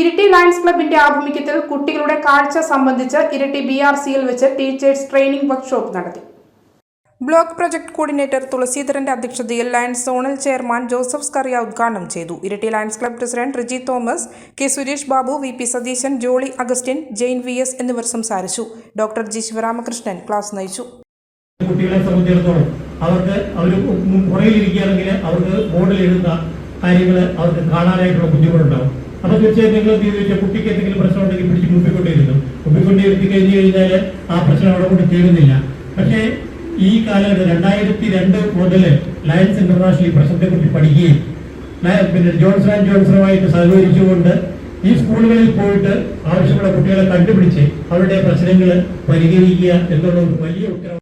Iritty lions ക്ലബിന്റെ ആഭിമുഖ്യത്തിൽ കുട്ടികളുടെ കാഴ്ച സംബന്ധിച്ച് ഇരട്ടി ബി ആർ സിയിൽ വെച്ച് ടീച്ചേഴ്സ് ട്രെയിനിംഗ് വർക്ക്ഷോപ്പ് നടത്തി. ബ്ലോക്ക് പ്രൊജക്ട് കോർഡിനേറ്റർ തുളസീധരന്റെ അധ്യക്ഷതയിൽ Lions zonal chairman Joseph Scaria ഉദ്ഘാടനം ചെയ്തു. Iritty Lions club president Riji Thomas K Suresh Babu V P Satheesan Jolly Augustine Jain V S എന്നിവർ സംസാരിച്ചു. ഡോക്ടർ ജി ശിവരാമകൃഷ്ണൻ ക്ലാസ് നയിച്ചു. കുട്ടികളെ സംബന്ധിച്ചിടത്തോളം അവർക്ക് അവർ പുറകിലിരിക്കുകയാണെങ്കിൽ അവർക്ക് ബോർഡിൽ എഴുതുന്ന കാര്യങ്ങൾ അവർക്ക് കാണാനായിട്ടുള്ള ബുദ്ധിമുട്ടുണ്ടാവും. അപ്പൊ തീർച്ചയായും നിങ്ങൾ എന്ത് ചെയ്തു വെച്ചാൽ കുട്ടിക്ക് എന്തെങ്കിലും പ്രശ്നം ഉണ്ടെങ്കിൽ പിടിച്ച് മുമ്പിക്കൊണ്ടിരുന്നു മുമ്പിക്കൊണ്ടിരുത്തി കഴിഞ്ഞു കഴിഞ്ഞാൽ ആ പ്രശ്നം അവിടെ കൂടി തീരുന്നില്ല. പക്ഷേ ഈ കാലഘട്ടം രണ്ടായിരത്തി രണ്ട് മുതൽ ലയൻസ് ഇന്റർനാഷണൽ ഈ പ്രശ്നത്തെക്കുറിച്ച് പഠിക്കുകയും പിന്നെ ജോൺസൺ ആൻഡ് ജോൺസണുമായിട്ട് സഹകരിച്ചുകൊണ്ട് ഈ സ്കൂളുകളിൽ പോയിട്ട് ആവശ്യമുള്ള കുട്ടികളെ കണ്ടുപിടിച്ച് അവരുടെ പ്രശ്നങ്ങൾ പരിഹരിക്കുക എന്നുള്ള വലിയ ഉത്തരവാദിത്വം